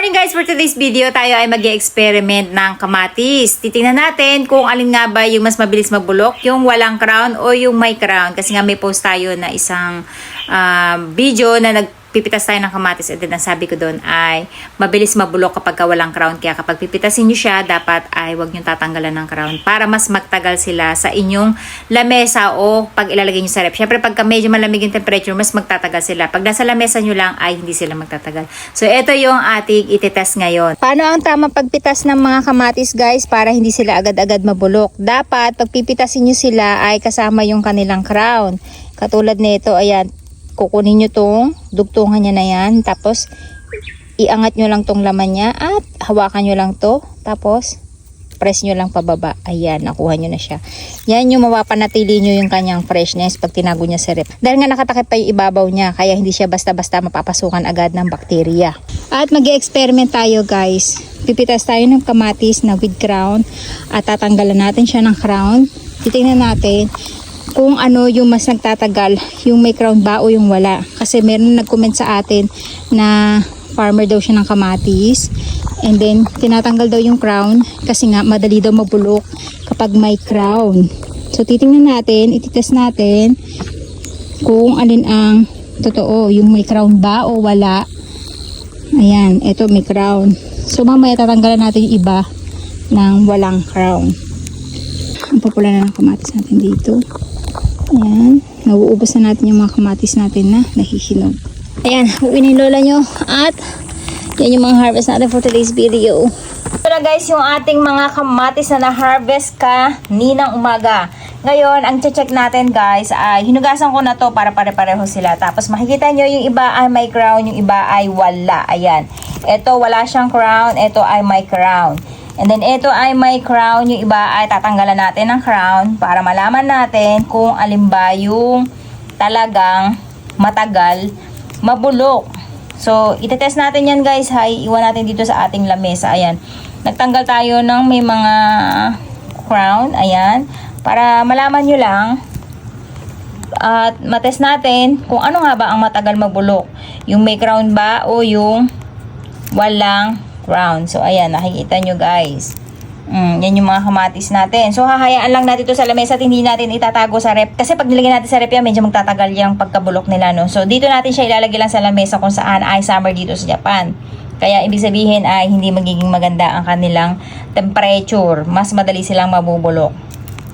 morning guys! For today's video, tayo ay mag experiment ng kamatis. Titingnan natin kung alin nga ba yung mas mabilis mabulok, yung walang crown o yung may crown. Kasi nga may post tayo na isang ah, video na nagpipitas tayo ng kamatis. And then ang sabi ko doon ay mabilis mabulok kapag ka walang crown. Kaya kapag pipitasin nyo siya, dapat ay huwag nyo tatanggalan ng crown para mas magtagal sila sa inyong lamesa o pag ilalagay nyo sa rep. Siyempre pagka medyo malamig yung temperature, mas magtatagal sila. Pag nasa lamesa nyo lang ay hindi sila magtatagal. So ito yung ating ititest ngayon. Paano ang tama pagpitas ng mga kamatis guys para hindi sila agad-agad mabulok? Dapat pagpipitasin nyo sila ay kasama yung kanilang crown. Katulad nito, ayan, kukunin nyo tong dugtungan niya na yan. Tapos, iangat nyo lang tong laman niya at hawakan nyo lang to. Tapos, press nyo lang pababa. Ayan, nakuha nyo na siya. Yan yung mapapanatili nyo yung kanyang freshness pag tinago niya sa rep. Dahil nga nakatakip pa yung ibabaw niya, kaya hindi siya basta-basta mapapasukan agad ng bakterya. At mag experiment tayo guys. Pipitas tayo ng kamatis na with crown at tatanggalan natin siya ng crown. Titingnan natin kung ano yung mas nagtatagal, yung may crown ba o yung wala. Kasi meron nag-comment sa atin na farmer daw siya ng kamatis. And then, tinatanggal daw yung crown kasi nga madali daw mabulok kapag may crown. So, titingnan natin, ititest natin kung alin ang totoo, yung may crown ba o wala. Ayan, ito may crown. So, mamaya tatanggalan natin yung iba ng walang crown. Ang papula na ng kamatis natin dito. Ayan. Nauubos na natin yung mga kamatis natin na nahihinog. Ayan. Uwi na lola nyo. At yan yung mga harvest natin for today's video. Ito na guys yung ating mga kamatis na na-harvest ka ninang umaga. Ngayon, ang check natin guys ay hinugasan ko na to para pare-pareho sila. Tapos makikita nyo yung iba ay may crown, yung iba ay wala. Ayan. Ito wala siyang crown, ito ay may crown. And then ito ay may crown, yung iba ay tatanggalan natin ng crown para malaman natin kung alin ba yung talagang matagal mabulok. So, itetest natin yan guys, hay. Iwan natin dito sa ating lamesa. Ayan. Nagtanggal tayo ng may mga crown. Ayan. Para malaman nyo lang. At matest natin kung ano nga ba ang matagal mabulok. Yung may crown ba o yung walang crown. So, ayan. Nakikita nyo guys. Mm, yan yung mga kamatis natin. So, hahayaan lang natin ito sa lamesa at hindi natin itatago sa rep. Kasi pag nilagyan natin sa rep yan, medyo magtatagal yung pagkabulok nila, no? So, dito natin siya ilalagay lang sa lamesa kung saan ay summer dito sa Japan. Kaya, ibig sabihin ay hindi magiging maganda ang kanilang temperature. Mas madali silang mabubulok.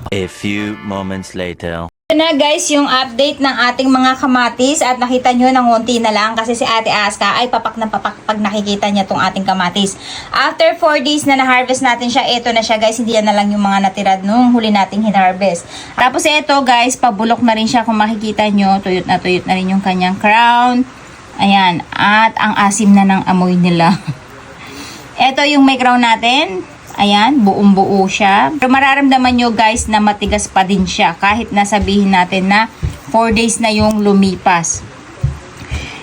A few moments later. Ito na guys yung update ng ating mga kamatis at nakita nyo ng unti na lang kasi si Ate Aska ay papak na papak pag nakikita niya tong ating kamatis. After 4 days na na-harvest natin siya, ito na siya guys, hindi yan na lang yung mga natirad nung huli nating hinarvest. Tapos ito guys, pabulok na rin siya kung makikita nyo, tuyot na tuyot na rin yung kanyang crown. Ayan, at ang asim na ng amoy nila. ito yung may crown natin, Ayan, buong buo siya. Pero mararamdaman nyo guys na matigas pa din siya kahit nasabihin natin na 4 days na yung lumipas.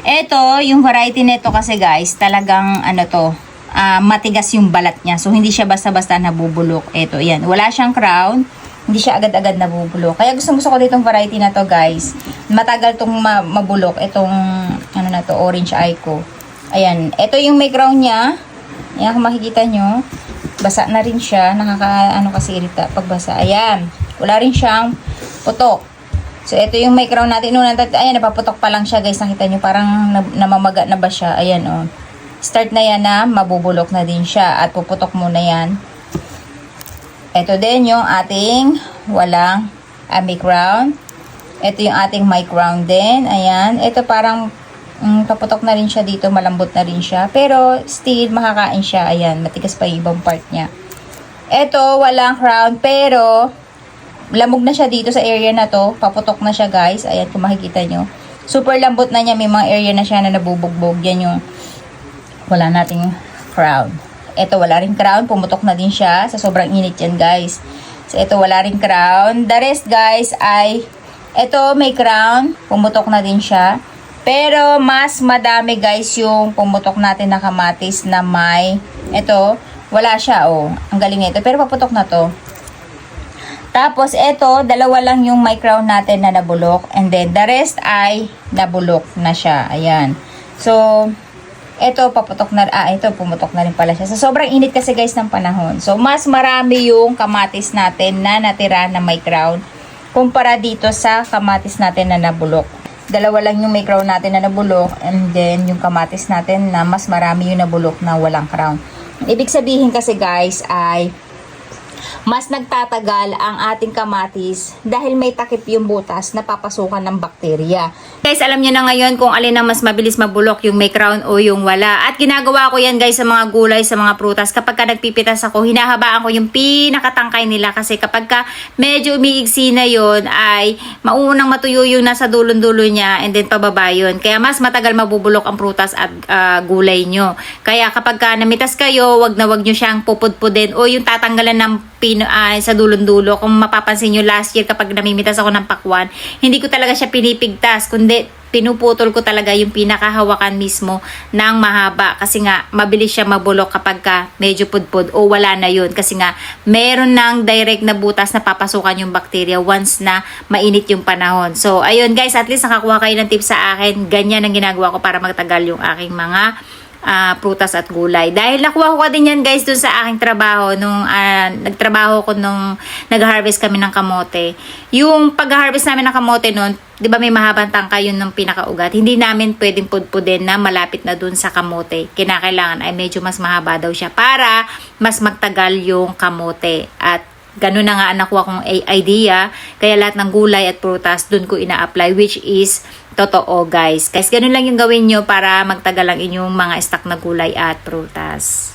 Ito, yung variety nito kasi guys, talagang ano to, ah, matigas yung balat niya. So, hindi siya basta-basta nabubulok. Ito, yan. Wala siyang crown. Hindi siya agad-agad nabubulok. Kaya gusto gusto ko ditong variety na to guys. Matagal tong ma- mabulok. Itong, ano na to, orange Aiko. Ayan. Ito yung may crown niya. Ayan, kung makikita nyo. Basa na rin siya. Nakaka, ano kasi irita pagbasa. Ayan. Wala rin siyang putok. So, ito yung may crown natin. Noon, ayan, napaputok pa lang siya, guys. Nakita nyo, parang na- namamaga na ba siya? Ayan, oh. Start na yan na mabubulok na din siya. At puputok muna yan. Ito din yung ating walang may crown. Ito yung ating may crown din. Ayan. Ito parang mm, paputok na rin siya dito. Malambot na rin siya. Pero still makakain siya. Ayan. Matigas pa yung ibang part niya. Ito walang crown. Pero lamog na siya dito sa area na to. Paputok na siya guys. Ayan kung makikita nyo. Super lambot na niya. May mga area na siya na nabubugbog. Yan yung wala nating crown. Ito wala rin crown. Pumutok na din siya. Sa sobrang init yan guys. So ito wala rin crown. The rest guys ay ito may crown. Pumutok na din siya. Pero mas madami guys yung pumutok natin na kamatis na may ito wala siya oh. Ang galing nito. Pero paputok na to. Tapos, ito, dalawa lang yung may crown natin na nabulok. And then, the rest ay nabulok na siya. Ayan. So, Ito, paputok na, ah, ito, pumutok na rin pala siya. So, sobrang init kasi guys ng panahon. So, mas marami yung kamatis natin na natira na may crown kumpara dito sa kamatis natin na nabulok. Dalawa lang yung may crown natin na nabulok and then yung kamatis natin na mas marami yung nabulok na walang crown. Ibig sabihin kasi guys ay mas nagtatagal ang ating kamatis dahil may takip yung butas na papasukan ng bakterya. Guys, alam niyo na ngayon kung alin ang mas mabilis mabulok, yung may crown o yung wala. At ginagawa ko yan guys sa mga gulay, sa mga prutas. Kapag ka nagpipitas ako, hinahabaan ko yung pinakatangkay nila kasi kapag ka medyo umiigsi na yon ay mauunang matuyo yung nasa dulon-dulo niya and then pababa yun. Kaya mas matagal mabubulok ang prutas at ah, gulay nyo. Kaya kapag ka namitas kayo, wag na wag nyo siyang pupudpudin o yung tatanggalan ng pino, ah, sa dulon-dulo. Kung mapapansin nyo last year kapag namimitas ako ng pakwan, hindi ko talaga siya pinipigtas, kundi pinuputol ko talaga yung pinakahawakan mismo ng mahaba kasi nga mabilis siya mabulok kapag ka medyo pudpud o wala na yun kasi nga meron ng direct na butas na papasukan yung bacteria once na mainit yung panahon. So ayun guys, at least nakakuha kayo ng tips sa akin. Ganyan ang ginagawa ko para magtagal yung aking mga ah, prutas at gulay. Dahil nakuha ko din yan guys dun sa aking trabaho nung ah, nagtrabaho ko nung nag-harvest kami ng kamote. Yung pag-harvest namin ng kamote nun, 'di ba may mahabang tangka yun ng pinakaugat. Hindi namin pwedeng pudpudin na malapit na dun sa kamote. Kinakailangan ay medyo mas mahaba daw siya para mas magtagal yung kamote at ganun na nga ang nakuha kong i- idea. Kaya lahat ng gulay at prutas, dun ko ina-apply, which is totoo, guys. Guys, ganun lang yung gawin nyo para magtagal ang inyong mga stock na gulay at prutas.